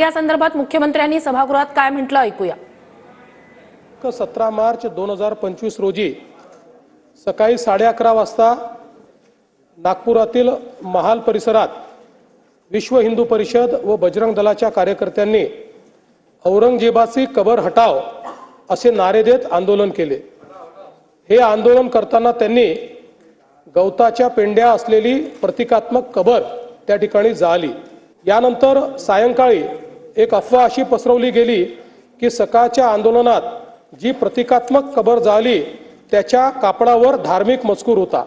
या संदर्भात मुख्यमंत्र्यांनी सभागृहात काय म्हटलं ऐकूया. सतरा मार्च दोन हजार पंचवीस रोजी सकाळी साडे अकरा वाजता नागपुरातील महाल परिसरात विश्व हिंदू परिषद व बजरंग दलाच्या कार्यकर्त्यांनी औरंगजेबाची कबर हटाव असे नारे देत आंदोलन केले. हे आंदोलन करताना त्यांनी गवताच्या पेंड्या असलेली प्रतिकात्मक कबर त्या ठिकाणी जाळली. यानंतर सायंकाळी एक अफवा अशी पसरवली गेली की सकाळच्या आंदोलनात जी प्रतिकात्मक कबर झाली त्याच्या कापडावर धार्मिक मजकूर होता.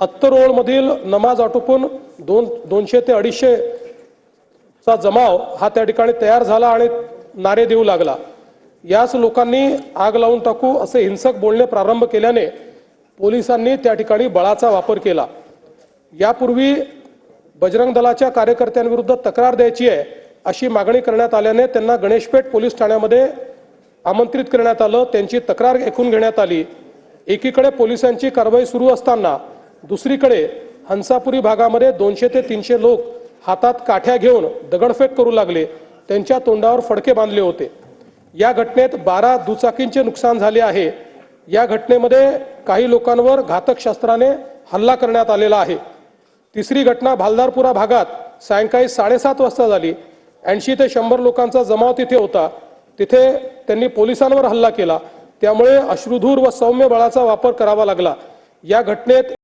अत्तरोळमधील नमाज आटोपून दोन दोनशे ते अडीचशे चा जमाव हा त्या ठिकाणी तयार झाला आणि नारे देऊ लागला. याच लोकांनी आग लावून टाकू असे हिंसक बोलणे प्रारंभ केल्याने पोलिसांनी त्या ठिकाणी बळाचा वापर केला. यापूर्वी बजरंग दलाच्या कार्यकर्त्यांविरुद्ध तक्रार द्यायची आहे अशी मागणी करण्यात आल्याने त्यांना गणेशपेठ पोलीस ठाण्यामध्ये आमंत्रित करण्यात आलं. त्यांची तक्रार ऐकून घेण्यात आली. एकीकडे पोलिसांची कारवाई सुरू असताना दुसरीकडे हंसापुरी भागामध्ये दोनशे ते तीनशे लोक हातात काठ्या घेऊन दगडफेक करू लागले. त्यांच्या तोंडावर फडके बांधले होते. या घटनेत बारा दुचाकींचे नुकसान झाले आहे. या घटनेमध्ये काही लोकांवर घातक शस्त्राने हल्ला करण्यात आलेला आहे. तिसरी घटना भालदारपुरा भागात सायंकाळी साडेसात वाजता झाली. ऐंशी ते शंभर लोकांचा जमाव तिथे होता. तिथे त्यांनी पोलिसांवर हल्ला केला. त्यामुळे अश्रुधूर व सौम्य बळाचा वापर करावा लागला. या घटनेत